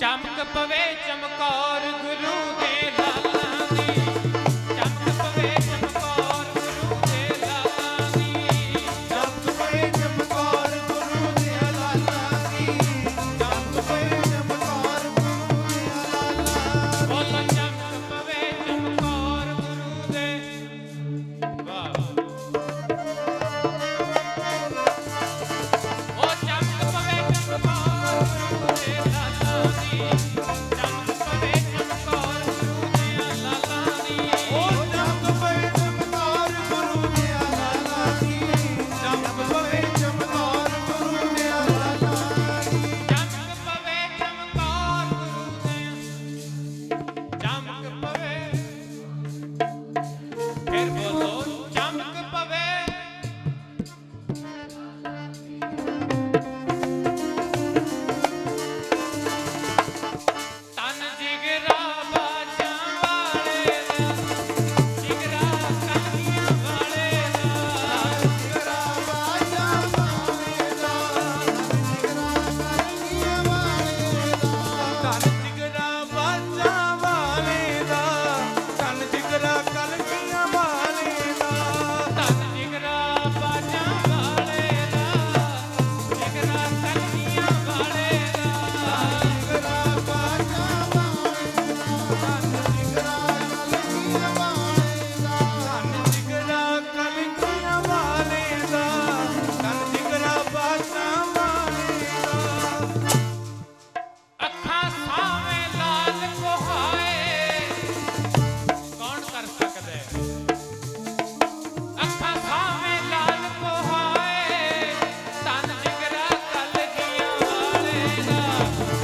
चमक पवे चमकौर गुरु दे China.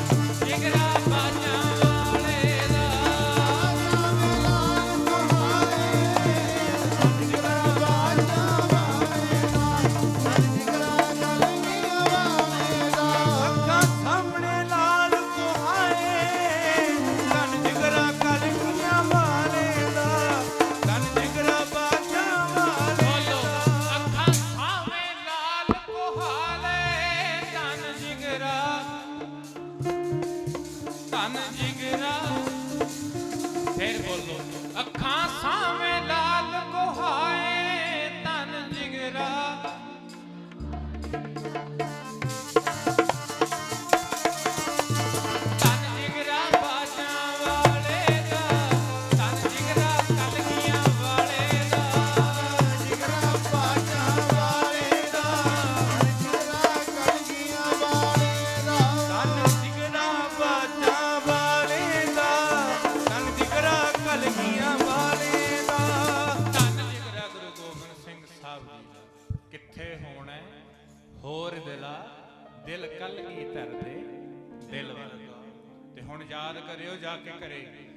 ਧਨ ਜਿਗਰਾ। ਫਿਰ ਬੋਲੋ ਅੱਖਾਂ ਸਾਹ ਹੋਰ ਦਿਲਾ, ਦਿਲ ਕੱਲ ਕੀ ਧਰਦੇ? ਦਿਲ ਵਾਲਾ ਤੇ ਹੁਣ ਯਾਦ ਕਰਿਓ ਜਾ ਕੇ ਘਰੇ।